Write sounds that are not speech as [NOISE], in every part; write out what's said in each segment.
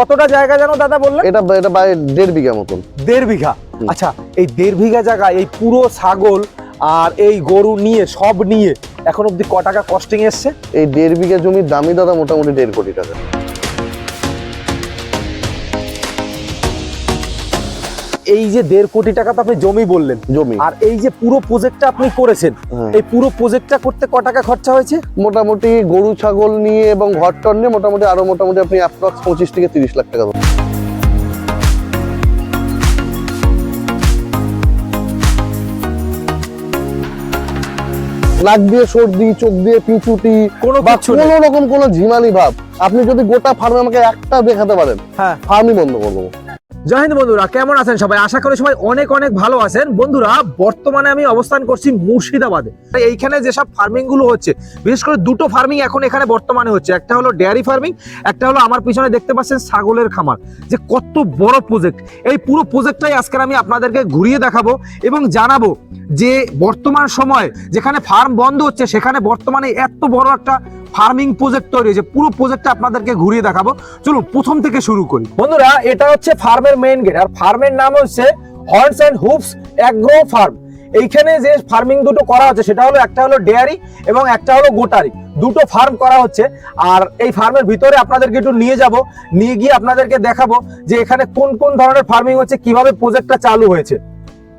কতটা জায়গা জানো দাদা বললেন? এটা এটা প্রায় দেড় বিঘা মতন। দেড় বিঘা? আচ্ছা এই দেড় বিঘা জায়গায় এই পুরো ছাগল আর এই গরু নিয়ে সব নিয়ে এখন অব্দি ক টাকা কস্টিং এসছে? এই দেড় বিঘা জমির দামই দাদা মোটামুটি দেড় কোটি টাকা। এই যে দেড় কোটি টাকা তো আপনি জমি বললেন। জমি। আর এই যে পুরো প্রজেক্টটা আপনি করেছেন হ্যাঁ। এই পুরো প্রজেক্টটা করতে ক টাকা খরচা হয়েছে? মোটামুটি গরু ছাগল নিয়ে এবং ঘর টর নিয়ে মোটামুটি আরও মোটামুটি আপনি অ্যাপ্রক্স পঁচিশ থেকে তিরিশ লাখ টাকা। নাক দিয়ে সর্দি চোখ দিয়ে পিছুটি কোনো কোনো রকম কোনো ঝিমানি ভাব আপনি যদি গোটা ফার্মে আমাকে একটা দেখাতে পারেন হ্যাঁ। ফার্মই বন্ধ করব জয় হিন্দ বন্ধুরা, কেমন আছেন সবাই? আশা করি সবাই অনেক অনেক ভালো আছেন। বন্ধুরা, বর্তমানে আমি অবস্থান করছি মুর্শিদাবাদে। এইখানে যেসব ফার্মিংগুলো হচ্ছে, বিশেষ করে দুটো ফার্মিং এখন এখানে বর্তমানে হচ্ছে। একটা হলো ডেয়ারি ফার্মিং, একটা হলো আমার পিছনে দেখতে পাচ্ছেন ছাগলের খামার। যে কত বড় প্রজেক্ট এই পুরো প্রজেক্টটাই আজকে আমি আপনাদেরকে ঘুরিয়ে দেখাবো এবং জানাব যে বর্তমান সময়ে যেখানে ফার্ম বন্ধ হচ্ছে, সেখানে বর্তমানে এত বড় একটা ফার্মিং প্রজেক্ট তৈরি হয়েছে। পুরো প্রজেক্টটা আপনাদেরকে ঘুরিয়ে দেখাবো। চলুন, প্রথম থেকে শুরু করি। বন্ধুরা, এটা হচ্ছে ফার্মের মেইন গেট আর ফার্মের নাম হচ্ছে horns and hoops agro farm এইখানে যে ফার্মিং দুটো করা হচ্ছে, সেটা হলো একটা হলো ডেয়ারি এবং একটা হলো গোটারি। দুটো ফার্ম করা হচ্ছে, আর এই ফার্মের ভিতরে আপনাদেরকে একটু নিয়ে যাব। নিয়ে গিয়ে আপনাদেরকে দেখাবো যে এখানে কোন কোন ধরনের ফার্মিং হচ্ছে, কীভাবে প্রজেক্টটা চালু হয়েছে।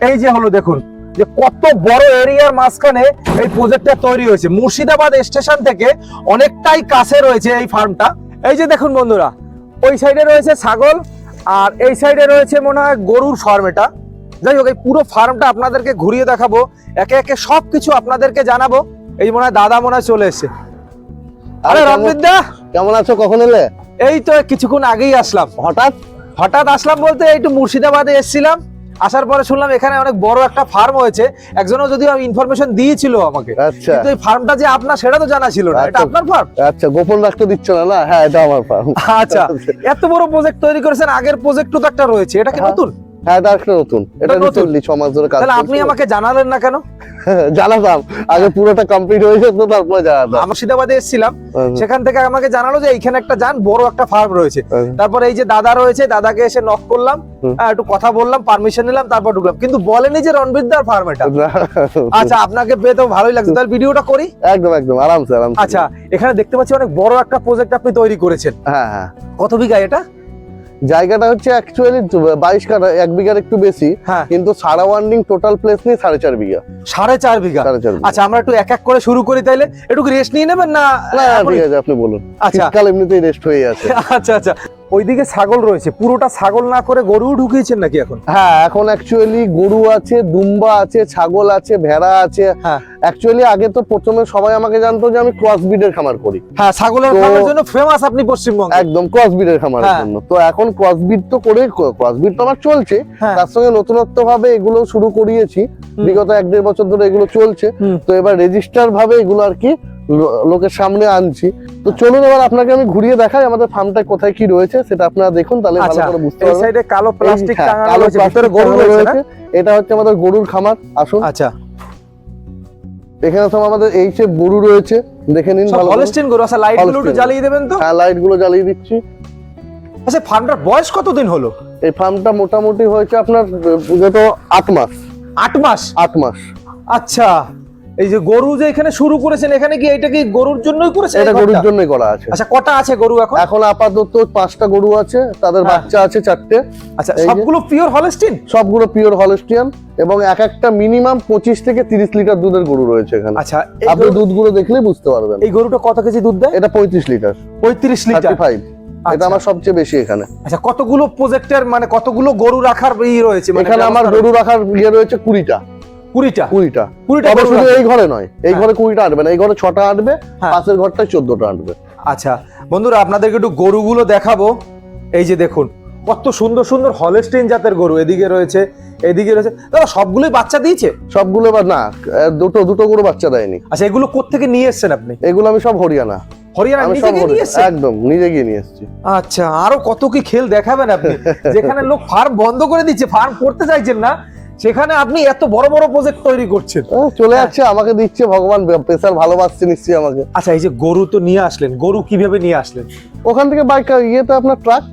এই যে হলো, দেখুন যে কত বড় এরিয়ার মাঝখানে এই প্রজেক্টটা তৈরি হয়েছে। মুর্শিদাবাদ স্টেশন থেকে অনেকটাই কাছে রয়েছে এই ফার্মটা। এই যে দেখুন বন্ধুরা ওই সাইডে রয়েছে ছাগল আর এই সাইডে রয়েছে মনে হয় গরুর ফার্ম এটা। যাই হোক এই পুরো ফার্মটা আপনাদেরকে ঘুরিয়ে দেখাবো। একে একে সবকিছু আপনাদেরকে জানাব। এই মনে হয় দাদা মনে হয় চলে এসছে। আরে দা কেমন আছো? কখন এলে? এই তো কিছুক্ষণ আগেই আসলাম। হঠাৎ? হঠাৎ আসলাম বলতে একটু মুর্শিদাবাদে এসেছিলাম। আসার পরে শুনলাম এখানে অনেক বড় একটা ফার্ম হয়েছে। একজনও যদি ইনফরমেশন দিয়েছিল আমাকে আচ্ছা। কিন্তু এই ফার্মটা যে আপনার সেটা তো জানা ছিল না। এটা আচ্ছা। আপনার ফার্ম আচ্ছা গোপন রাখতে দিচ্ছ না না? হ্যাঁ এটা আমার ফার্ম আচ্ছা। এত বড় প্রজেক্ট তৈরি করেছেন আগের প্রজেক্টও তো একটা রয়েছে এটা কি হ্যাঁ, নতুন? হ্যাঁ এটা একটা নতুন। এটা এটা নতুন? ছ মাস ধরে কাজ তাহলে আপনি আমাকে জানালেন না কেন? [LAUGHS] জানাতাম। আগে পুরোটা কমপ্লিট হয়ে যেত তারপরে জানাতাম। আমি মুর্শিদাবাদে এসেছিলাম। সেখান থেকে আমাকে জানালো যে এইখানে একটা যান বড় একটা ফার্ম রয়েছে। তারপর এই যে দাদা রয়েছে দাদাকে এসে নক করলাম হ্যাঁ, একটু কথা বললাম পারমিশন নিলাম তারপর ঢুকলাম। কিন্তু বলেনি যে রণবীরদার ফার্ম এটা। আচ্ছা আপনাকে পেয়ে তো ভালোই লাগছে। তাহলে ভিডিওটা করি? একদম একদম। আরামসে আরামসে। আচ্ছা এখানে দেখতে পাচ্ছি অনেক বড় একটা প্রজেক্ট আপনি তৈরি করেছেন। হ্যাঁ হ্যাঁ। কত বিঘা এটা? জায়গাটা হচ্ছে অ্যাকচুয়ালি বাইশ কাঠা এক বিঘার একটু বেশি হ্যাঁ। কিন্তু সারা ওয়ান্ডিং টোটাল প্লেস নিয়ে সাড়ে চার বিঘা। সাড়ে চার বিঘা? সাড়ে চার আচ্ছা আমরা একটু এক এক করে শুরু করি তাইলে। একটু রেস্ট নিয়ে নেবেন না, ঠিক আছে আপনি বলুন। আচ্ছা। কাল এমনিতেই রেস্ট হয়ে আছে। আচ্ছা আচ্ছা। ওইদিকে ছাগল রয়েছে। পুরোটা ছাগল না করে গরুও ঢুকিয়েছেন নাকি এখন? হ্যাঁ এখন অ্যাকচুয়ালি গরু আছে দুম্বা আছে ছাগল আছে ভেড়া আছে। হ্যাঁ। অ্যাকচুয়ালি আগে তো প্রথমে সবাই আমাকে জানতো যে আমি ক্রস ব্রিডের খামার করি। হ্যাঁ ছাগলের তো- খামার জন্য ফেমাস আপনি পশ্চিমবঙ্গে। একদম ক্রস ব্রিডের খামারের হ্যাঁ। জন্য। তো এখন ক্রস ব্রিড তো করে ক্রস ব্রিড তো আমার চলছে। হ্যাঁ। তার সঙ্গে নতুনত্ব ভাবে এগুলো শুরু করিয়েছি। বিগত এক দেড় বছর ধরে এগুলো চলছে। তো এবার রেজিস্টার ভাবে এগুলো আর কি লোকের সামনে আনছি। তো চলুন এবার আপনাকে আমি ঘুরিয়ে দেখাই আমাদের ফার্মটা কোথায় কি রয়েছে সেটা আপনারা দেখুন তাহলে ভালো আচ্ছা করে বুঝতে এই পারবেন। সাইডে কালো প্লাস্টিক হ্যাঁ, টাঙানো কালো রয়েছে ভিতরে গরু রয়েছে এটা হচ্ছে আমাদের গরুর খামার আসুন। আচ্ছা। এখানে সব আমাদের এই যে গরু রয়েছে দেখে নিন ভালো হলস্টিন গরু আচ্ছা লাইটগুলো একটু জ্বালিয়ে দেবেন তো? হ্যাঁ লাইটগুলো জ্বালিয়ে দিচ্ছি। আচ্ছা ফার্মটার বয়স কতদিন হলো? এই ফার্মটা মোটামুটি হয়েছে আপনার যত আট মাস। আট মাস? আট মাস। আচ্ছা। এই যে গরু যে এখানে শুরু করেছেন এখানে কি এটা কি গরুর জন্যই করেছেন এটা গরুর জন্যই করা আছে। আচ্ছা কটা আছে গরু এখন? এখন আপাতত পাঁচটা গরু আছে তাদের হ্যাঁ। বাচ্চা আছে চারটে। আচ্ছা সবগুলো পিওর হলস্টিন সবগুলো পিওর হলস্টিয়ান এবং এক একটা মিনিমাম পঁচিশ থেকে তিরিশ লিটার দুধের গরু রয়েছে এখানে। আচ্ছা আপনি দুধগুলো দেখলেই বুঝতে পারবেন। এই গরুটা কত কেজি দুধ দেয়? এটা পঁয়ত্রিশ লিটার। পঁয়ত্রিশ লিটার। ফাইভ এটা আচ্ছা। আমার সবচেয়ে বেশি এখানে। আচ্ছা কতগুলো প্রজেক্টের মানে কতগুলো গরু রাখার ই রয়েছে মানে এখানে আমার গরু রাখার ইয়ে রয়েছে কুড়িটা? কুড়িটা। কুড়িটা। কুড়িটা শুধু এই ঘরে নয় এই হ্যাঁ। ঘরে কুড়িটা আনবে না এই ঘরে ছটা আনবে হ্যাঁ। পাশের ঘরটায় চোদ্দটা আনবে। আচ্ছা বন্ধুরা আপনাদেরকে একটু গরুগুলো দেখাবো। এই যে দেখুন কত সুন্দর সুন্দর হলস্টেইন জাতের গরু এদিকে রয়েছে এদিকে রয়েছে। দাদা সবগুলোই বাচ্চা দিয়েছে? সবগুলো এবার না দুটো দুটো গরু বাচ্চা দেয়নি। আচ্ছা এগুলো কোত্থেকে নিয়ে এসেছেন আপনি? এগুলো আমি সব হরিয়ানা। হরিয়ানা নিজে গিয়ে নিয়ে এসেছেন? একদম নিজে গিয়ে নিয়ে এসেছি। আচ্ছা আরও কত কি খেল দেখাবেন আপনি? [LAUGHS] যেখানে লোক ফার্ম বন্ধ করে দিচ্ছে ফার্ম করতে চাইছেন না সেখানে আপনি এত বড় বড় প্রজেক্ট তৈরি করছেন। চলে আসছে যাচ্ছে আমাকে দিচ্ছে ভগবান প্রেসার ভালোবাসছে নিশ্চয়ই আমাকে। আচ্ছা এই যে গরু তো নিয়ে আসলেন গরু কীভাবে নিয়ে আসলেন? ওখান থেকে বাইক ইয়েতে আপনার ট্রাক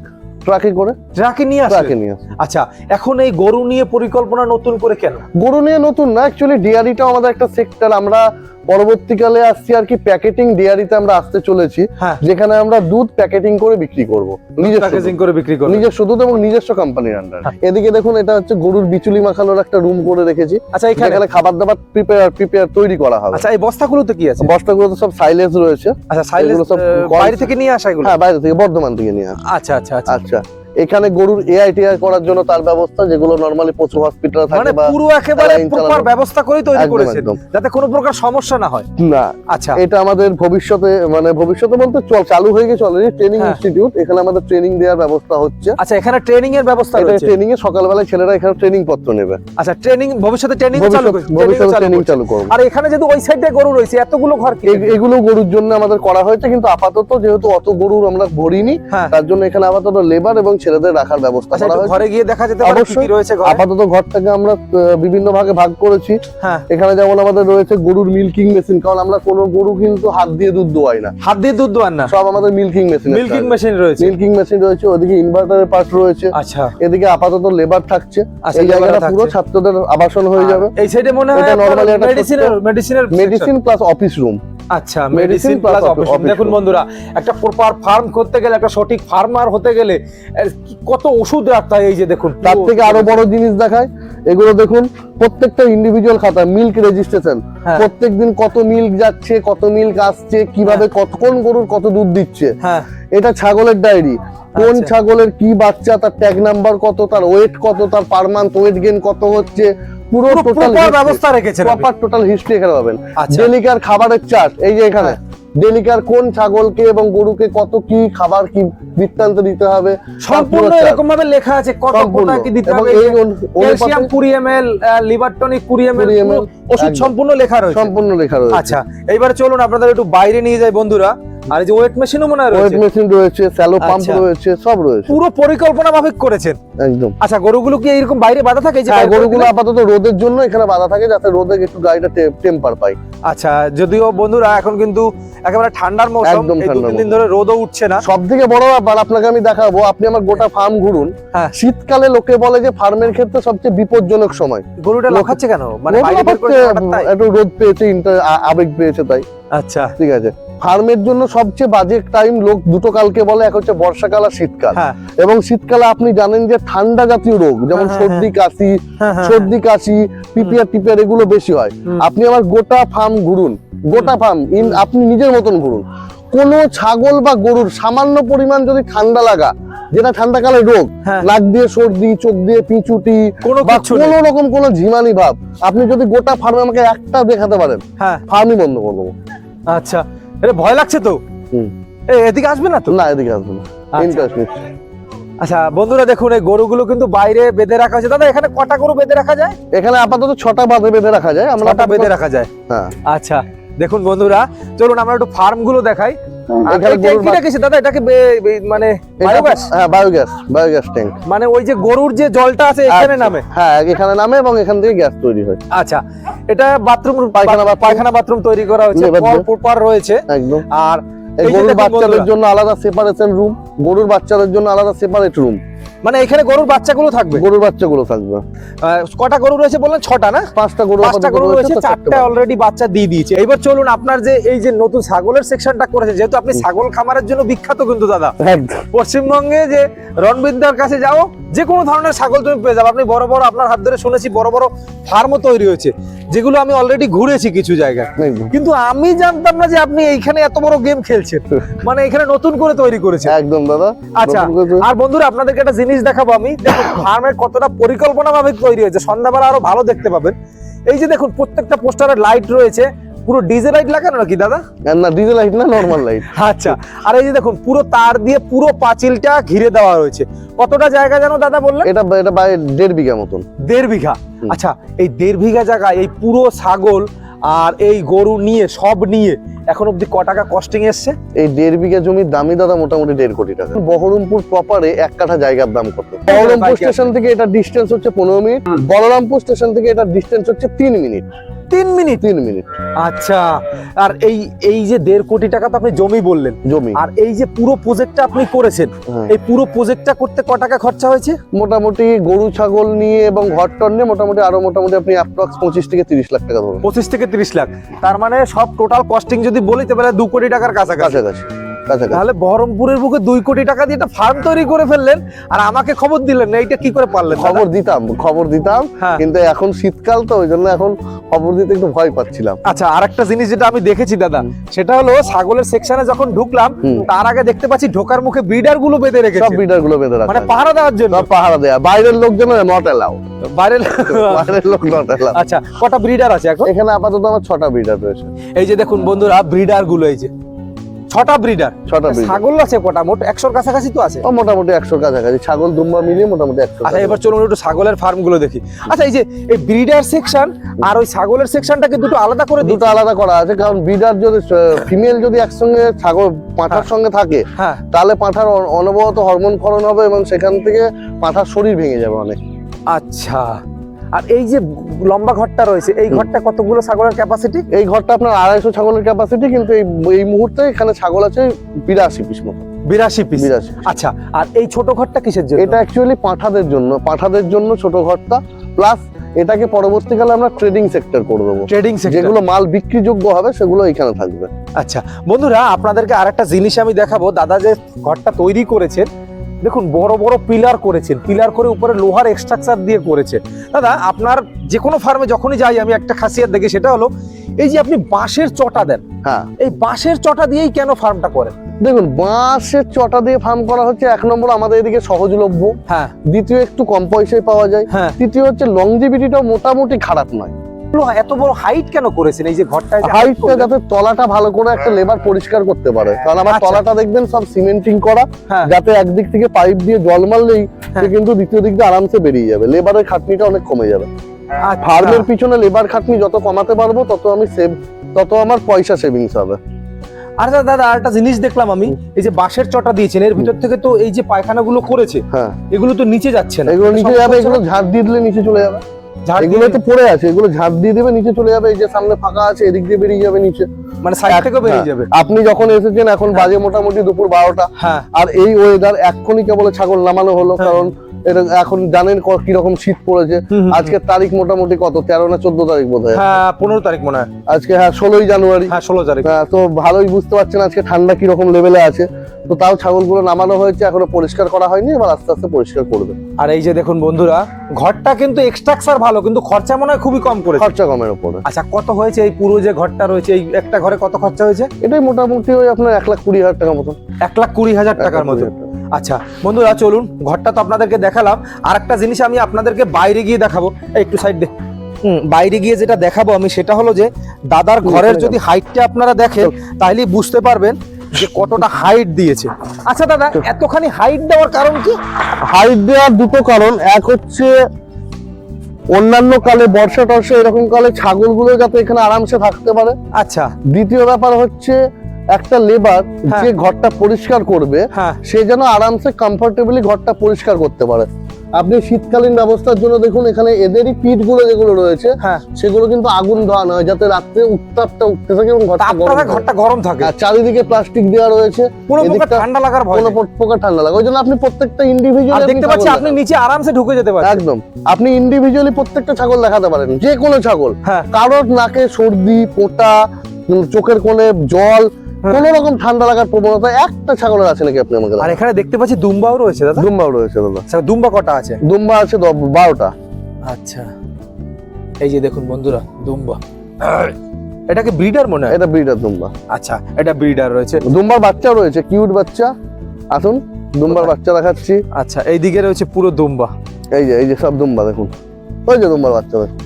ট্রাকে করে। ট্রাকে নিয়ে ট্রাকে আসলে নিয়ে আচ্ছা এখন এই গরু নিয়ে পরিকল্পনা নতুন করে কেন? গরু নিয়ে নতুন না অ্যাকচুয়ালি ডেয়ারিটাও আমাদের একটা সেক্টর আমরা পরবর্তীকালে আসছি আর কি প্যাকেটিং ডেয়ারিতে আমরা আসতে চলেছি হ্যাঁ। যেখানে আমরা দুধ প্যাকেটিং করে বিক্রি করব। প্যাকেজিং করে বিক্রি করবে নিজস্ব দুধ এবং নিজস্ব কোম্পানির আন্ডার হ্যাঁ। এদিকে দেখুন এটা হচ্ছে গরুর বিচুলি মাখানোর একটা রুম করে রেখেছি। আচ্ছা এখানে খাবার দাবার প্রিপেয়ার প্রিপেয়ার তৈরি করা হবে। আচ্ছা এই বস্তাগুলোতে কি আছে? বস্তাগুলোতে সব সাইলেজ রয়েছে। আচ্ছা সাইলেন্স সব বাইরে থেকে নিয়ে আসা এগুলো? হ্যাঁ বাইরে থেকে বর্ধমান থেকে নিয়ে আসে। আচ্ছা আচ্ছা আচ্ছা। আচ্ছা। এখানে গরুর এআইটিআই করার জন্য তার ব্যবস্থা যেগুলো নরমালি পশু হসপিটাল মানে থাকে বা পুরো একেবারে প্রপার ব্যবস্থা করেই তৈরি করেছেন যাতে কোনো প্রকার সমস্যা না হয়। না আচ্ছা। এটা আমাদের ভবিষ্যতে মানে ভবিষ্যতে বলতে চল চালু হয়ে গেছে অলরেডি ট্রেনিং। ইনস্টিটিউট এখানে আমাদের ট্রেনিং দেওয়ার ব্যবস্থা হচ্ছে। আচ্ছা এখানে ট্রেনিং এর ব্যবস্থা রয়েছে। ট্রেনিং এ সকালবেলায় ছেলেরা এখানে ট্রেনিং পত্র নেবে। আচ্ছা ট্রেনিং ভবিষ্যতে ট্রেনিং চালু ভবিষ্যতে ট্রেনিং চালু করব। আর এখানে যেহেতু ওই সাইডে গরু রয়েছে এতগুলো ঘর কি এগুলো গরুর জন্য আমাদের করা হয়েছে কিন্তু আপাতত যেহেতু অত গরুর আমরা ভরিনি হ্যাঁ। তার জন্য এখানে আপাতত লেবার এবং ছেলেদের রাখার ব্যবস্থা আচ্ছা করা হয়েছে। ঘরে গিয়ে দেখা যেতে পারে কি রয়েছে ঘরে? আপাতত ঘরটাকে আমরা বিভিন্ন ভাগে ভাগ করেছি। হ্যাঁ। এখানে যেমন আমাদের রয়েছে গরুর মিল্কিং মেশিন কারণ আমরা কোনো গরু কিন্তু হাত দিয়ে দুধ দোয়াই না। হাত দিয়ে দুধ দোয়ান না? সব আমাদের মিল্কিং মেশিন মিল্কিং মেশিন রয়েছে। মিল্কিং মেশিন রয়েছে ওদিকে ইনভার্টারের পার্ট রয়েছে। আচ্ছা। এদিকে আপাতত লেবার থাকছে। আচ্ছা, এই জায়গাটা পুরো ছাত্রদের আবাসন হয়ে যাবে। এই সাইডে মনে হয় এটা normally একটা মেডিসিনের মেডিসিনের মেডিসিন প্লাস অফিস রুম আচ্ছা মেডিসিন প্লাস অপারেশন দেখুন বন্ধুরা একটা প্রপার ফার্ম করতে গেলে একটা সঠিক ফার্মার হতে গেলে কত ওষুধ রাখতে হয় এই যে দেখুন তার থেকে আরও বড় জিনিস দেখায় এগুলো দেখুন প্রত্যেকটা ইন্ডিভিজুয়াল খাতা মিল্ক রেজিস্ট্রেশন হ্যাঁ। প্রত্যেক দিন কত মিল্ক যাচ্ছে কত মিল্ক আসছে কীভাবে কত কোন গরুর কত দুধ দিচ্ছে। হ্যাঁ। এটা ছাগলের ডায়েরি কোন আচ্ছা। ছাগলের কি বাচ্চা তার ট্যাগ নাম্বার কত তার ওয়েট কত তার পার মান্থ ওয়েট গেন কত হচ্ছে পুরো টোটাল ব্যবস্থা রেখেছে প্রপার টোটাল হিস্ট্রি এখানে পাবেন। আচ্ছা। ডেলিকার খাবারের চার্ট এই যে এখানে। হ্যাঁ। ডেলিকার কোন ছাগলকে এবং গরুকে কত কি খাবার কি বৃত্তান্ত দিতে হবে সম্পূর্ণ এরকম ভাবে লেখা আছে কত কোটা কি দিতে হবে calcium 20 ml liver tonic 20 ml ওষুধ সম্পূর্ণ লেখা রয়েছে। সম্পূর্ণ লেখা রয়েছে। আচ্ছা এইবার চলুন আপনাদের একটু বাইরে নিয়ে যাই বন্ধুরা। আর এই যে ওয়েট মেশিনও মনে হয় ওয়েট মেশিন রয়েছে স্যালো পাম্প আচ্ছা। রয়েছে সব রয়েছে। পুরো পরিকল্পনা মাফিক করেছেন? একদম। আচ্ছা গরুগুলো কি এরকম বাইরে বাঁধা থাকে যে হ্যাঁ গরুগুলো আপাতত রোদের জন্য এখানে বাঁধা থাকে যাতে রোদে একটু গাড়িটা টেম্পার পায়। আচ্ছা যদিও বন্ধুরা এখন কিন্তু একেবারে ঠান্ডার মৌসুম এই দু তিন দিন। ধরে রোদও উঠছে না। সব থেকে বড় ব্যাপার আপনাকে আমি দেখাবো আপনি আমার গোটা ফার্ম ঘুরুন। হ্যাঁ। শীতকালে লোকে বলে যে ফার্মের ক্ষেত্রে সবচেয়ে বিপজ্জনক সময়। গরুটা লাফাচ্ছে কেন? মানে? একটু রোদ পেয়েছে আবেগ পেয়েছে তাই। আচ্ছা। ঠিক আছে। ফার্মের জন্য সবচেয়ে বাজে টাইম লোক দুটো কালকে বলে এক হচ্ছে বর্ষাকাল আর শীতকাল। হ্যাঁ। এবং শীতকালে আপনি জানেন যে ঠান্ডা জাতীয় রোগ যেমন হ্যাঁ, সর্দি কাশি হ্যাঁ, হ্যাঁ, সর্দি কাশি পিপিআর টিপিআর এগুলো বেশি হয়। আপনি আমার গোটা ফার্ম ঘুরুন। গোটা ফার্ম ইন আপনি নিজের মতন ঘুরুন। কোন ছাগল বা গরুর সামান্য পরিমাণ যদি ঠান্ডা লাগা যেটা ঠান্ডাকালে রোগ হ্যাঁ। নাক দিয়ে সর্দি চোখ দিয়ে পিচুটি কোনো বা কোনো রকম কোনো ঝিমানি ভাব আপনি যদি গোটা ফার্মে আমাকে একটা দেখাতে পারেন হ্যাঁ। ফার্মই বন্ধ করে দেবো। আচ্ছা। এটা ভয় লাগছে তো? এদিকে আসবে না তো? না এদিকে আসবে না। আচ্ছা। আচ্ছা বন্ধুরা দেখুন এই গরুগুলো কিন্তু বাইরে বেঁধে রাখা হয়েছে। দাদা এখানে কটা গরু বেঁধে রাখা যায়? এখানে আপাতত ছটা বাঁধে বেঁধে রাখা যায়। আমরা বেঁধে রাখা যায়। হ্যাঁ। আচ্ছা দেখুন বন্ধুরা চলুন আমরা একটু ফার্মগুলো দেখাই। আর গরুর দাদা এটাকে বে- বে- মানে বায়োগ্যাস হ্যাঁ বায়োগ্যাস বায়োগ্যাস ট্যাঙ্ক মানে ওই যে গরুর যে জলটা আছে এখানে। নামে? হ্যাঁ এখানে নামে এবং এখান থেকে গ্যাস তৈরি হয়। আচ্ছা এটা বাথরুম পায়খানা। পায়খানা বাথরুম তৈরি করা হয়েছে কল রয়েছে। একদম। আর গরুর বাচ্চাদের জন্য আলাদা সেপারেশন রুম গরুর বাচ্চাদের জন্য আলাদা সেপারেট রুম মানে এখানে গরুর বাচ্চাগুলো থাকবে? গরুর বাচ্চাগুলো থাকবে। কটা গরু রয়েছে বললেন? ছটা না? পাঁচটা গরু পাঁচটা গরু রয়েছে চারটা অলরেডি বাচ্চা। দিয়ে দিয়েছে। এবার চলুন আপনার যে এই যে নতুন ছাগলের সেকশনটা করেছে যেহেতু আপনি ছাগল খামারের জন্য বিখ্যাত কিন্তু দাদা। পশ্চিমবঙ্গে যে রণবিদ্যার কাছে যাও যে কোনো ধরনের ছাগল তুমি পেয়ে যাবে। আপনি বড় বড় আপনার হাত ধরে শুনেছি বড় বড় ফার্মও তৈরি হয়েছে যেগুলো আমি অলরেডি ঘুরেছি কিছু জায়গায়। কিন্তু আমি জানতাম না যে আপনি এইখানে এত বড় গেম খেলছেন। মানে এখানে নতুন করে তৈরি করেছেন। একদম দাদা। আচ্ছা আর বন্ধুরা আপনাদেরকে একটা জিনিস দেখাবো আমি। দেখুন ফার্মের কতটা পরিকল্পনা ভাবে তৈরি হয়েছে। সন্ধ্যাবেলা আরও ভালো দেখতে পাবেন। এই যে দেখুন প্রত্যেকটা পোস্টারের লাইট রয়েছে। পুরো ডিজে লাইট লাগানো নাকি দাদা? না ডিজেল লাইট না নর্মাল লাইট [LAUGHS] আচ্ছা আর এই যে দেখুন পুরো তার দিয়ে পুরো পাঁচিলটা ঘিরে দেওয়া রয়েছে। কতটা জায়গা জানো দাদা বললেন? এটা এটা প্রায় দেড় বিঘা মতন। দেড় বিঘা। আচ্ছা এই দেড় বিঘা জায়গা এই পুরো ছাগল আর এই গরু নিয়ে সব নিয়ে এখন অব্দি ক টাকা কস্টিং এসছে? এই দেড় বিঘা জমির দামই দাদা মোটামুটি দেড় কোটি টাকা। বহরমপুর প্রপারে এক কাঠা জায়গার দাম কত? বহরমপুর স্টেশন থেকে এটা ডিস্টেন্স হচ্ছে পনেরো মিনিট। বলরামপুর স্টেশন থেকে এটা ডিস্টেন্স হচ্ছে তিন মিনিট। তিন মিনিট? তিন মিনিট। আচ্ছা। আর এই এই যে দেড় কোটি টাকা তো আপনি জমি বললেন। জমি। আর এই যে পুরো প্রজেক্টটা আপনি করেছেন হ্যাঁ। এই পুরো প্রজেক্টটা করতে ক টাকা খরচা হয়েছে? মোটামুটি গরু ছাগল নিয়ে এবং ঘর টর নিয়ে মোটামুটি আরও মোটামুটি আপনি অ্যাপ্রক্স পঁচিশ থেকে তিরিশ লাখ টাকা ধরুন। পঁচিশ থেকে তিরিশ লাখ। তার মানে সব টোটাল কস্টিং যদি বলি পারে দু কোটি টাকার কাছাকাছি। তাহলে বহরমপুরের বুকে দুই কোটি টাকা দিয়ে একটা ফার্ম তৈরি করে ফেললেন আর আমাকে খবর দিলেন না এইটা কি করে পারলেন? খবর দিতাম খবর দিতাম হ্যাঁ। কিন্তু এখন শীতকাল তো ওই জন্য এখন খবর দিতে একটু ভয় পাচ্ছিলাম। আচ্ছা আর একটা জিনিস যেটা আমি দেখেছি দাদা সেটা হলো ছাগলের সেকশনে যখন ঢুকলাম তার আগে দেখতে পাচ্ছি ঢোকার মুখে ব্রিডারগুলো বেঁধে রেখেছে। সব বিডারগুলো বেঁধে রাখা মানে পাহারা দেওয়ার জন্য? পাহারা দেয়া। বাইরের লোকজন নট এলাও বাইরে বাইরের লোক নট এলাও আচ্ছা কটা ব্রিডার আছে এখন? এখানে আপাতত আমার ছটা ব্রিডার রয়েছে। এই যে দেখুন বন্ধুরা ব্রিডারগুলো এই যে। ছটা ব্রিডার ছটা ব্রিডার ছাগল আছে কটা? মোট একশোর কাছাকাছি তো আছে? ও মোটামুটি একশোর কাছাকাছি। ছাগল দুম্বা মিলিয়ে মোটামুটি একশো আচ্ছা এবার চলুন একটু ছাগলের ফার্মগুলো দেখি। আচ্ছা এই যে এই ব্রিডার সেকশন আর ওই ছাগলের সেকশনটাকে দুটো আলাদা করে দুটো আলাদা করা আছে কারণ বিডার যদি ফিমেল যদি একসঙ্গে ছাগল পাঁঠার হ্যাঁ। সঙ্গে থাকে হ্যাঁ। তাহলে পাঁঠার অনবরত হরমোন ক্ষরণ হবে এবং সেখান থেকে পাঁঠার শরীর ভেঙে যাবে অনেক। আচ্ছা। আর এই যে লম্বা ঘরটা রয়েছে এই ঘরটা কতগুলো ছাগলের ক্যাপাসিটি এই ঘরটা আপনার আড়াইশো ছাগলের ক্যাপাসিটি কিন্তু এই এই মুহূর্তে এখানে ছাগল আছে বিরাশি পিস মতো। বিরাশি পিস বিরাশি আচ্ছা আর এই ছোট ঘরটা কিসের জন্য? এটা অ্যাকচুয়ালি পাঁঠাদের জন্য পাঁঠাদের জন্য ছোট ঘরটা। প্লাস এটাকে পরবর্তীকালে আমরা ট্রেডিং সেক্টর করে দেবো। ট্রেডিং সেক্টর যেগুলো মাল বিক্রিযোগ্য হবে সেগুলো এখানে থাকবে। আচ্ছা বন্ধুরা আপনাদেরকে আরেকটা জিনিস আমি দেখাবো। দাদা যে ঘরটা তৈরি করেছেন দেখুন বড় বড় পিলার করেছেন। পিলার করে উপরে লোহার এক্সট্রাকচার দিয়ে করেছে দাদা আপনার যে কোনো ফার্মে যখনই যাই আমি একটা খাসিয়াত দেখি সেটা হলো এই যে আপনি বাঁশের চটা দেন হ্যাঁ। এই বাঁশের চটা দিয়েই কেন ফার্মটা করেন? দেখুন বাঁশের চটা দিয়ে ফার্ম করা হচ্ছে এক নম্বর আমাদের এদিকে সহজলভ্য। হ্যাঁ। দ্বিতীয় একটু কম পয়সায় পাওয়া যায়। হ্যাঁ। তৃতীয় হচ্ছে লংজিভিটিটাও মোটামুটি খারাপ নয়। এত বড় হাইট কেন করেছেন? এই যে ঘরটা হাইটটা যাতে তলাটা ভালো করে একটা লেবার পরিষ্কার করতে পারে। কারণ আমার আচ্ছা। তলাটা দেখবেন সব সিমেন্টিং করা হ্যাঁ। যাতে একদিক থেকে পাইপ দিয়ে জল মারলেই সে হ্যাঁ। কিন্তু দ্বিতীয় দিক দিয়ে আরামসে বেরিয়ে যাবে। লেবারের খাটনিটা অনেক কমে যাবে। আচ্ছা। ফার্মের পিছনে লেবার খাটনি যত কমাতে পারব তত আমি সেভ তত আমার পয়সা সেভিংস হবে। আর দাদা আরেকটা জিনিস দেখলাম আমি। এই যে বাঁশের চটা দিয়েছেন এর ভিতর থেকে তো এই যে পায়খানাগুলো করেছে হ্যাঁ। এগুলো তো নিচে যাচ্ছে না। এগুলো নিচে যাবে এগুলো? ঝাড় দিয়ে দিলে নিচে চলে যাবে। এগুলো তো পড়ে আছে এগুলো ঝাড় দিয়ে দেবে নিচে চলে যাবে এই যে সামনে ফাঁকা আছে এদিক দিয়ে বেরিয়ে যাবে নিচে। মানে সাইড থেকেও বেরিয়ে হ্যাঁ। যাবে। আপনি যখন এসেছেন এখন বাজে মোটামুটি দুপুর বারোটা। হ্যাঁ। আর এই ওয়েদার এক্ষুনি কেবল ছাগল নামানো হলো হ্যাঁ। কারণ এটা এখন জানেন কীরকম শীত পড়েছে। আজকের তারিখ মোটামুটি কত? তেরো না চোদ্দ তারিখ বোধ হয় হ্যাঁ পনেরো তারিখ মনে হয়। আজকে হ্যাঁ ষোলোই জানুয়ারি। হ্যাঁ ষোলো তারিখ। হ্যাঁ, তো ভালোই বুঝতে পারছেন আজকে ঠান্ডা কীরকম লেভেলে আছে। তো তাও ছাগলগুলো নামানো হয়েছে এখনও পরিষ্কার করা হয়নি এবার আস্তে আস্তে পরিষ্কার করবে। আর এই যে দেখুন বন্ধুরা ঘরটা কিন্তু এক্সট্রাকচার ভালো কিন্তু খরচা মনে হয় খুবই কম করে খরচা কমের উপরে। আচ্ছা কত হয়েছে এই পুরো যে ঘরটা রয়েছে? এই একটা ঘরে কত খরচা হয়েছে? এটাই মোটামুটি ওই আপনার এক লাখ কুড়ি হাজার টাকার মতন। এক লাখ কুড়ি হাজার টাকার মতো আচ্ছা বন্ধুরা চলুন ঘরটা তো আপনাদেরকে দেখালাম। আর একটা জিনিস আমি আপনাদেরকে বাইরে গিয়ে দেখাবো। একটু সাইড দে হুম, বাইরে গিয়ে যেটা দেখাবো আমি সেটা হলো যে দাদার ঘরের যদি হাইটটা আপনারা দেখেন তাহলে বুঝতে পারবেন যে কতটা হাইট দিয়েছে। আচ্ছা দাদা এতখানি হাইট দেওয়ার কারণ কি? হাইট দেওয়ার দুটো কারণ। এক হচ্ছে অন্যান্য কালে বর্ষা টর্ষা এরকম কালে ছাগলগুলো যাতে এখানে আরামসে থাকতে পারে। আচ্ছা। দ্বিতীয় ব্যাপার হচ্ছে একটা লেবার হ্যাঁ। যে ঘরটা পরিষ্কার করবে হ্যাঁ। সে যেন আরামসে কমফোর্টেবলি ঘরটা পরিষ্কার করতে পারে। আপনি শীতকালীন ব্যবস্থার জন্য দেখুন এখানে এদেরই পিঠগুলো যেগুলো রয়েছে হ্যাঁ। সেগুলো কিন্তু আগুন ধোয়ানো হয় যাতে রাত্রে উত্তাপটা উঠতে থাকে এবং ঘরটা গরম থাকে। আর চারিদিকে প্লাস্টিক দেওয়া রয়েছে কোনো প্রকার ঠান্ডা লাগার ভয় কোনো প্রকার ঠান্ডা লাগে ওই জন্য আপনি প্রত্যেকটা ইন্ডিভিজুয়ালি দেখতে পাচ্ছি আপনি নিচে আরামসে ঢুকে যেতে পারেন একদম। আপনি ইন্ডিভিজুয়ালি প্রত্যেকটা ছাগল দেখাতে পারেন যে কোনো ছাগল। হ্যাঁ। কারোর নাকে সর্দি পোটা চোখের কোণে জল। কোন রকম ঠান্ডা লাগার প্রবণতা একটা ছাগলের আছে নাকি আপনি আমাকে আর এখানে দেখতে পাচ্ছি দুম্বাও রয়েছে দাদা। দুম্বাও রয়েছে দাদা। আচ্ছা দুম্বা কটা আছে? দুম্বা আছে বারোটা। আচ্ছা। এই যে দেখুন বন্ধুরা দুম্বা। এটাকে ব্রিডার মনে হয়? এটা ব্রিডার দুম্বা। আচ্ছা এটা ব্রিডার রয়েছে। দুম্বার বাচ্চাও রয়েছে কিউট বাচ্চা। আসুন দুম্বার বাচ্চা দেখাচ্ছি। আচ্ছা এই দিকে রয়েছে পুরো দুম্বা। এই যে এই যে সব দুম্বা দেখুন। ওই যে দুম্বার বাচ্চা দেখুন।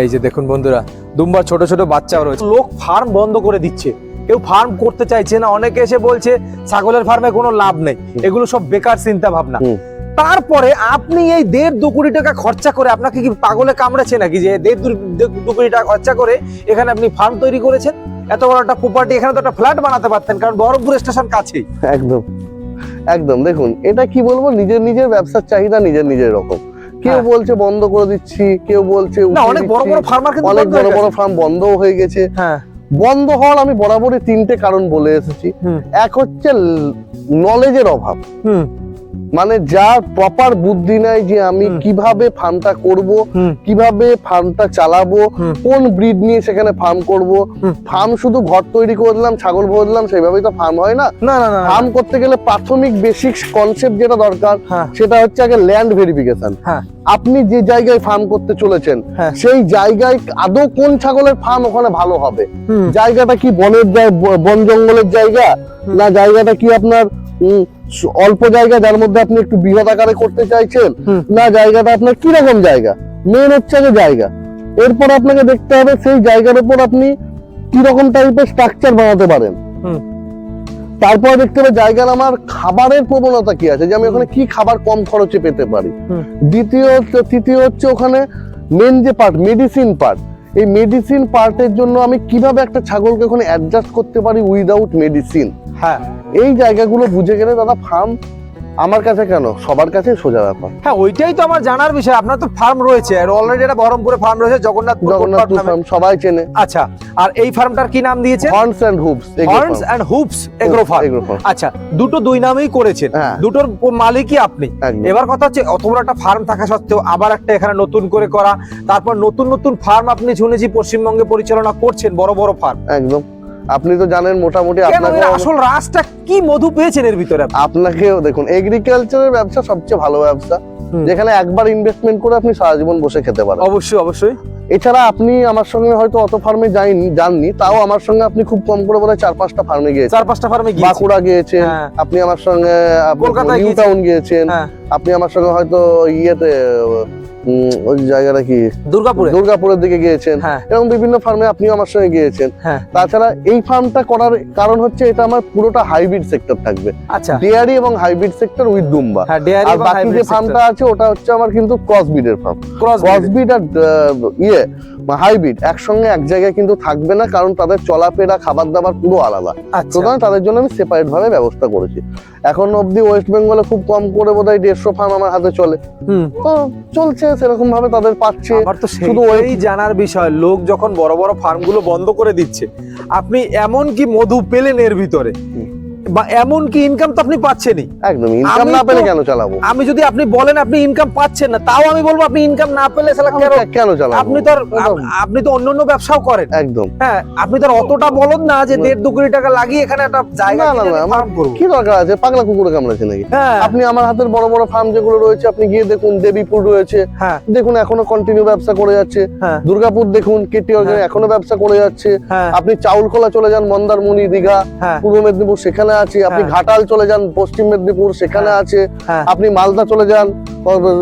এই যে দেখুন বন্ধুরা দুম্বার ছোট ছোট বাচ্চাও রয়েছে। লোক ফার্ম বন্ধ করে দিচ্ছে। কেউ ফার্ম করতে চাইছে না অনেকে এসে বলছে ছাগলের ফার্মে কোনো লাভ নেই। এগুলো সব বেকার চিন্তা ভাবনা তারপরে আপনি এই দেড় দু কোটি টাকা খরচা করে আপনাকে কি পাগলে কামড়েছে নাকি যে দেড় দু কোটি টাকা খরচা করে এখানে আপনি ফার্ম তৈরি করেছেন? এত বড় একটা প্রপার্টি এখানে তো একটা ফ্ল্যাট বানাতে পারতেন কারণ বহরমপুর স্টেশন কাছেই। একদম। একদম। দেখুন এটা কি বলব? নিজের নিজের ব্যবসার চাহিদা নিজের নিজের রকম। কেউ হ্যাঁ। বলছে বন্ধ করে দিচ্ছি কেউ বলছে অনেক বড় বড় ফার্মার অনেক বন্ধ বড় হয়ে বড় গেছে। ফার্ম বন্ধও হয়ে গেছে। হ্যাঁ। বন্ধ হওয়ার আমি বরাবরই তিনটে কারণ বলে এসেছি। এক হচ্ছে নলেজের অভাব। মানে যার প্রপার বুদ্ধি নাই যে আমি কীভাবে ফার্মটা করব কীভাবে ফার্মটা চালাবো কোন ব্রিড নিয়ে সেখানে ফার্ম করব। ফার্ম শুধু ঘর তৈরি করে দিলাম ছাগল ভরে দিলাম সেইভাবেই তো ফার্ম হয় না? না না ফার্ম করতে গেলে প্রাথমিক বেসিক কনসেপ্ট যেটা দরকার হ্যাঁ। সেটা হচ্ছে আগে ল্যান্ড ভেরিফিকেশন আপনি যে জায়গায় ফার্ম করতে চলেছেন হ্যাঁ। সেই জায়গায় আদৌ কোন ছাগলের ফার্ম ওখানে ভালো হবে? জায়গাটা কি বনের বন জঙ্গলের জায়গা? না জায়গাটা কি আপনার অল্প জায়গা যার মধ্যে আপনি একটু বৃহৎ আকারে করতে চাইছেন না জায়গাটা আপনার কীরকম জায়গা? মেন হচ্ছে আগে জায়গা। এরপর আপনাকে দেখতে হবে সেই জায়গার উপর আপনি কীরকম টাইপের স্ট্রাকচার বানাতে পারেন। তারপর দেখতে হবে জায়গার আমার খাবারের প্রবণতা কি আছে যে আমি ওখানে কি খাবার কম খরচে পেতে পারি। দ্বিতীয় হচ্ছে- তৃতীয় হচ্ছে ওখানে মেন যে পার্ট মেডিসিন পার্ট এই মেডিসিন পার্টের জন্য আমি কীভাবে একটা ছাগলকে ওখানে অ্যাডজাস্ট করতে পারি উইদাউট মেডিসিন হ্যাঁ। এই জায়গাগুলো বুঝে গেলে দাদা ফার্ম আমার কাছে কেন? সবার কাছে সোজা ব্যাপার। হ্যাঁ ওইটাই তো আমার জানার বিষয়। আপনার তো ফার্ম রয়েছে আর অলরেডি একটা বহরমপুরে ফার্ম রয়েছে জগন্নাথ জগন্নাথপুর ফার্ম সবাই চেনে। আচ্ছা আর এই ফার্মটার কি নাম দিয়েছে? Horns and hoops horns and hoops agro farm agro farm আচ্ছা দুটো দুই নামেই করেছেন। হ্যাঁ। দুটোর মালিকই আপনি। এবার কথা হচ্ছে অত বড় একটা ফার্ম থাকা সত্ত্বেও আবার একটা এখানে নতুন করে করা। তারপর নতুন নতুন ফার্ম আপনি শুনেছি পশ্চিমবঙ্গে পরিচালনা করছেন বড় বড় ফার্ম একদম। আপনি তো জানেন মোটামুটি আসল রাসটা কি মধু পেয়েছেন এর ভিতরে আপনি? আপনাকেও দেখুন এগ্রিকালচারের ব্যবসা সবচেয়ে ভালো ব্যবসা। যেখানে একবার ইনভেস্টমেন্ট করে আপনি সারা জীবন বসে খেতে পারেন। অবশ্যই অবশ্যই। এছাড়া আপনি আমার সঙ্গে হয়তো অত ফার্মে যাইনি যাননি তাও আমার সঙ্গে আপনি খুব কম করে বোধহয় চার পাঁচটা ফার্মে গিয়েছেন। চার পাঁচটা ফার্মে গিয়েছি। বাঁকুড়া গিয়েছেন হ্যাঁ। আপনি আমার সঙ্গে নিউ টাউন গিয়েছেন হ্যাঁ। আপনি আমার সঙ্গে হয়তো ইয়েতে ওই জায়গাটা কি? দুর্গাপুরে। দুর্গাপুরের দিকে গিয়েছেন। হ্যাঁ। এরকম বিভিন্ন ফার্মে আপনিও আমার সঙ্গে গিয়েছেন। হ্যাঁ। তাছাড়া এই ফার্মটা করার কারণ হচ্ছে এটা আমার পুরোটা হাইব্রিড সেক্টর থাকবে। আচ্ছা। ডেয়ারি এবং হাইব্রিড সেক্টর উইথ দুম্বা ডেয়ারি আর বাকি যে ফার্মটা আছে ওটা হচ্ছে আমার কিন্তু ক্রস ব্রিডের ফার্ম ক্রস ক্রস ব্রিড আর ইয়ে। হাইব্রিড একসঙ্গে এক জায়গায় কিন্তু থাকবে না কারণ তাদের চলাফেরা খাবার দাবার পুরো আলাদা। আচ্ছা। সুতরাং তাদের জন্য আমি সেপারেট ভাবে ব্যবস্থা করেছি। এখন অবধি ওয়েস্ট বেঙ্গলে খুব কম করে বোধ হয় দেড়শো ফার্ম আমার হাতে চলে। হুম। তো চলছে সেরকম ভাবে তাদের পাচ্ছে। শুধু ওই জানার বিষয় লোক যখন বড় বড় ফার্মগুলো বন্ধ করে দিচ্ছে আপনি এমন কি মধু পেলেন এর ভিতরে। বা এমন কি ইনকাম তো আপনি পাচ্ছেনই? একদম ইনকাম না পেলে কেন চালাবো? আমি যদি আপনি বলেন আপনি ইনকাম পাচ্ছেন না তাও আমি বলব আপনি ইনকাম না পেলে সালা কেন কেন চালাবো? আপনি তো আপনি তো অন্য অন্য ব্যবসাও করেন। একদম। হ্যাঁ আপনি তো অতটা বলুন না যে দেড় দু কোটি টাকা লাগিয়ে এখানে একটা জায়গা না, না, আমার- কি দরকার আছে? পাগলা কুকুরে কামড়েছে নাকি? হ্যাঁ। আপনি আমার হাতের বড় বড় ফার্ম যেগুলো রয়েছে আপনি গিয়ে দেখুন দেবীপুর রয়েছে। হ্যাঁ। দেখুন এখনও কন্টিনিউ ব্যবসা করে যাচ্ছে। হ্যাঁ। দুর্গাপুর দেখুন কেটি অর্গানিক হ্যাঁ। এখনও ব্যবসা করে যাচ্ছে। আপনি চাউলখোলা চলে যান মন্দারমণি দীঘা পূর্ব মেদিনীপুর সেখানে আছে আপনি হ্যাঁ। ঘাটাল চলে যান পশ্চিম মেদিনীপুর সেখানে হ্যাঁ। আছে। হ্যাঁ। আপনি মালদা চলে যান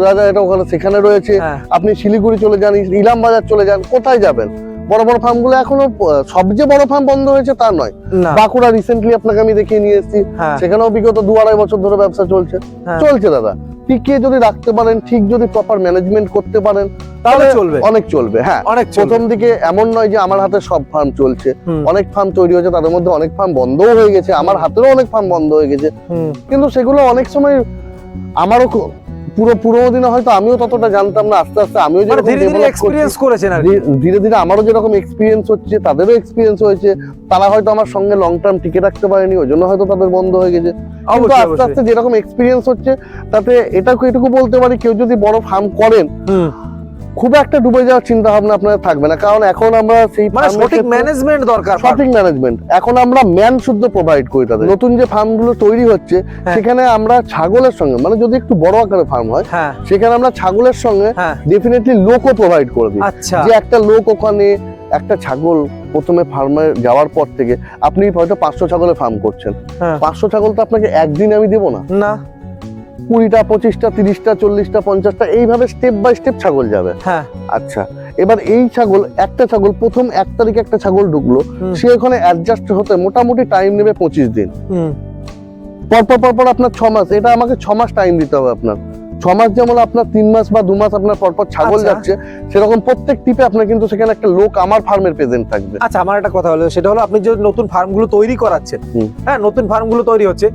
রাজা এটা ওখানে সেখানে রয়েছে। আপনি শিলিগুড়ি চলে যান ইলাম বাজার চলে যান কোথায় যাবেন? বড় বড় ফার্মগুলো এখনও সবচেয়ে বড় ফার্ম বন্ধ হয়েছে তা নয়। বাঁকুড়া রিসেন্টলি আপনাকে আমি দেখিয়ে নিয়ে এসেছি। হ্যাঁ। সেখানেও বিগত দু আড়াই বছর ধরে ব্যবসা চলছে। হ্যাঁ। চলছে দাদা। টিকিয়ে যদি রাখতে পারেন ঠিক যদি প্রপার ম্যানেজমেন্ট করতে পারেন তাহলে চলবে। অনেক চলবে হ্যাঁ। অনেক প্রথম দিকে এমন নয় যে আমার হাতে সব ফার্ম চলছে। অনেক ফার্ম তৈরি হয়েছে তাদের মধ্যে অনেক ফার্ম বন্ধও হয়ে গেছে আমার হাতেরও অনেক ফার্ম বন্ধ হয়ে গেছে। কিন্তু সেগুলো অনেক সময় আমারও পুরো পুরো দিনে হয়তো আমিও ততটা জানতাম না আস্তে আস্তে আমিও মানে যেরকম ধীরে ধীরে এক্সপিরিয়েন্স করেছেন আর ধীরে- ধীরে আমারও যেরকম এক্সপিরিয়েন্স হচ্ছে তাদেরও এক্সপিরিয়েন্স হয়েছে তারা হয়তো আমার সঙ্গে লং টার্ম টিকে রাখতে পারেনি ওই জন্য হয়তো তাদের বন্ধ হয়ে গেছে। কিন্তু আস্তে আস্তে যেরকম এক্সপিরিয়েন্স হচ্ছে তাতে এটাকে এটুকু বলতে পারি কেউ যদি বড় ফার্ম করেন খুব একটা ডুবে যাওয়ার চিন্তা ভাবনা আপনার থাকবে না কারণ এখন আমরা সেই মানে সঠিক ম্যানেজমেন্ট দরকার সঠিক ম্যানেজমেন্ট এখন আমরা ম্যান শুদ্ধ প্রোভাইড করি তাদের। নতুন যে ফার্মগুলো তৈরি হচ্ছে হ্যাঁ। সেখানে আমরা ছাগলের সঙ্গে মানে যদি একটু বড় আকারে ফার্ম হয় হ্যাঁ। সেখানে আমরা ছাগলের সঙ্গে ডেফিনেটলি লোকও প্রোভাইড করে দিই। আচ্ছা। যে একটা লোক ওখানে একটা ছাগল প্রথমে ফার্মে যাওয়ার পর থেকে আপনি হয়তো পাঁচশো ছাগলের ফার্ম করছেন। হ্যাঁ। পাঁচশো ছাগল তো আপনাকে একদিন আমি দেবো না। না। কুড়িটা পঁচিশটা তিরিশটা চল্লিশটা পঞ্চাশটা এইভাবে স্টেপ বাই স্টেপ ছাগল যাবে। হ্যাঁ। আচ্ছা এবার এই ছাগল একটা ছাগল প্রথম এক তারিখে একটা ছাগল ঢুকলো সে ওখানে অ্যাডজাস্ট হতে মোটামুটি টাইম নেবে পঁচিশ দিন। পরপর পরপর আপনার ছ মাস এটা আমাকে ছ মাস টাইম দিতে হবে আপনার। ছ মাস যেমন আপনার তিন মাস বা দু মাস আপনার পরপর ছাগল আচ্ছা। যাচ্ছে সেরকম প্রত্যেক টিপে আপনার কিন্তু সেখানে একটা লোক আমার ফার্মের প্রেজেন্ট থাকবে। আচ্ছা আমার একটা কথা হলো সেটা হলো আপনি যে নতুন ফার্মগুলো তৈরি করাচ্ছেন হ্যাঁ নতুন ফার্মগুলো তৈরি হচ্ছে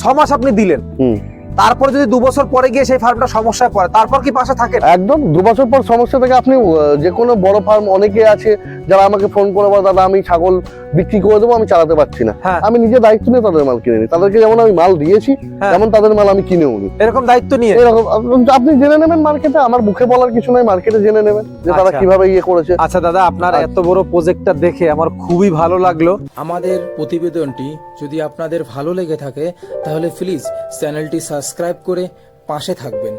ছ মাস আপনি দিলেন হুম। তারপর যদি দু বছর পরে গিয়ে সেই ফার্মটা সমস্যায় পড়ে, তারপর কি পাশে থাকে একদম, দু বছর পর সমস্যা থেকে আপনি যে কোনো বড় ফার্ম অনেকে আছে যারা আমাকে ফোন করে বলে, দাদা, আমি ছাগল বিক্রি করে দেবো আমি চালাতে পারছি না। হ্যাঁ। আমি নিজে দায়িত্ব নিয়ে তাদের মাল কিনে নিই। তাদেরকে যেমন আমি মাল দিয়েছি হ্যাঁ। তেমন তাদের মাল আমি কিনেও নিই এরকম দায়িত্ব নিয়ে? এরকম আপনি জেনে নেবেন মার্কেটে আমার মুখে বলার কিছু নাই মার্কেটে জেনে নেবেন যে তারা আচ্ছা। কীভাবে ইয়ে করেছে। আচ্ছা দাদা আপনার এত বড় প্রজেক্টটা দেখে আমার খুবই ভালো লাগল। আমাদের প্রতিবেদনটি যদি আপনাদের ভালো লেগে থাকে তাহলে প্লিজ চ্যানেলটি সাবস্ক্রাইব করে পাশে থাকবেন।